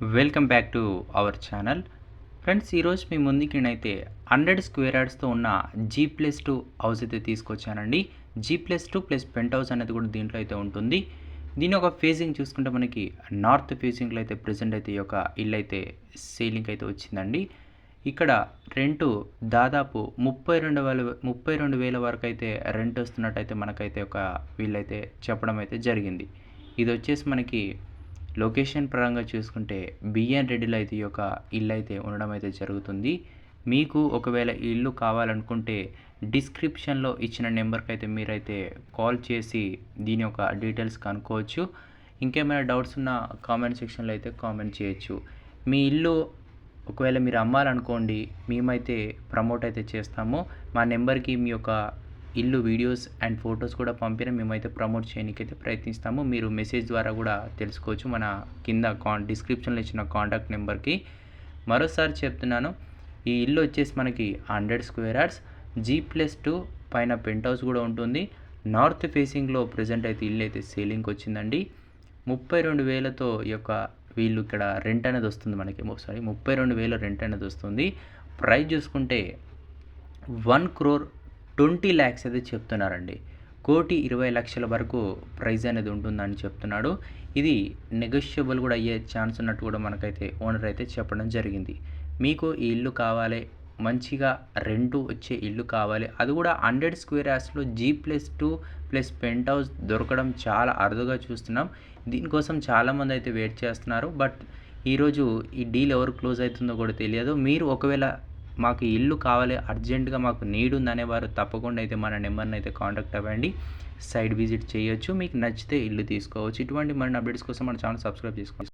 Welcome back to our channel. Friends ఈరోజు మీ ముందుకి నేనైతే హండ్రెడ్ స్క్వేర్ యార్డ్స్తో ఉన్న జీ ప్లస్ టూ హౌస్ అయితే తీసుకొచ్చానండి. G plus two plus penthouse అనేది కూడా దీంట్లో అయితే ఉంటుంది. దీని ఒక ఫేసింగ్ చూసుకుంటే మనకి నార్త్ ఫేసింగ్లో అయితే ప్రజెంట్ అయితే ఈ యొక్క ఇల్లు అయితే సేలింగ్ అయితే వచ్చిందండి. ఇక్కడ రెంటు దాదాపు ముప్పై రెండు వేల ముప్పై రెండు వేల వరకు అయితే రెంట్ వస్తున్నట్టయితే మనకైతే ఒక వీళ్ళైతే చెప్పడం అయితే జరిగింది. ఇది వచ్చేసి మనకి లొకేషన్ పరంగా చూసుకుంటే బిఎన్ రెడ్డిలో అయితే ఈ యొక్క ఇల్లు అయితే ఉండడం అయితే జరుగుతుంది. మీకు ఒకవేళ ఈ ఇల్లు కావాలనుకుంటే డిస్క్రిప్షన్లో ఇచ్చిన నెంబర్కి అయితే మీరైతే కాల్ చేసి దీని యొక్క డీటెయిల్స్ కనుక్కోవచ్చు. ఇంకేమైనా డౌట్స్ ఉన్న కామెంట్ సెక్షన్లో అయితే కామెంట్ చేయొచ్చు. మీ ఇల్లు ఒకవేళ మీరు అమ్మాలనుకోండి మేమైతే ప్రమోట్ అయితే చేస్తాము. మా నెంబర్కి మీ యొక్క ఇల్లు వీడియోస్ అండ్ ఫొటోస్ కూడా పంపిన మేమైతే ప్రమోట్ చేయడానికైతే ప్రయత్నిస్తాము. మీరు మెసేజ్ ద్వారా కూడా తెలుసుకోవచ్చు. మన కింద కాన్ డిస్క్రిప్షన్లో ఇచ్చిన కాంటాక్ట్ నెంబర్కి. మరోసారి చెప్తున్నాను. ఈ ఇల్లు వచ్చేసి మనకి hundred square yards. G plus two పైన పెంట్ హౌస్ కూడా ఉంటుంది. నార్త్ ఫేసింగ్లో ప్రజెంట్ అయితే ఇల్లు అయితే సేలింగ్కి వచ్చిందండి. ముప్పై రెండు వేలతో ఈ యొక్క వీళ్ళు ఇక్కడ రెంట్ అనేది వస్తుంది మనకి. సారీ ముప్పై రెండు వేల రెంట్ అనేది వస్తుంది. ప్రైస్ చూసుకుంటే వన్ క్రోర్ ట్వంటీ ల్యాక్స్ అయితే చెప్తున్నారండి. కోటి ఇరవై లక్షల వరకు ప్రైజ్ అనేది ఉంటుందని చెప్తున్నాడు. ఇది నెగోషియబుల్ కూడా అయ్యే ఛాన్స్ ఉన్నట్టు కూడా మనకైతే ఓనర్ అయితే చెప్పడం జరిగింది. మీకు ఈ ఇల్లు కావాలి మంచిగా రెంటు వచ్చే ఇల్లు కావాలి అది కూడా hundred square యాస్లో G plus two plus penthouse దొరకడం చాలా అరుదుగా చూస్తున్నాం. దీనికోసం చాలామంది అయితే వెయిట్ చేస్తున్నారు. బట్ ఈరోజు ఈ డీల్ ఎవరు క్లోజ్ అవుతుందో కూడా తెలియదు. మీరు ఒకవేళ మాకు ఇల్లు కావాలి అర్జెంటుగా మాకు నీడ్ ఉందనేవారు తప్పకుండా అయితే మన నెంబర్ని అయితే కాంటాక్ట్ అవ్వండి. సైడ్ విజిట్ చేయొచ్చు మీకు నచ్చితే ఇల్లు తీసుకోవచ్చు. ఇటువంటి మరిన్ని అప్డేట్స్ కోసం మన ఛానల్ సబ్స్క్రైబ్ చేసుకోవచ్చు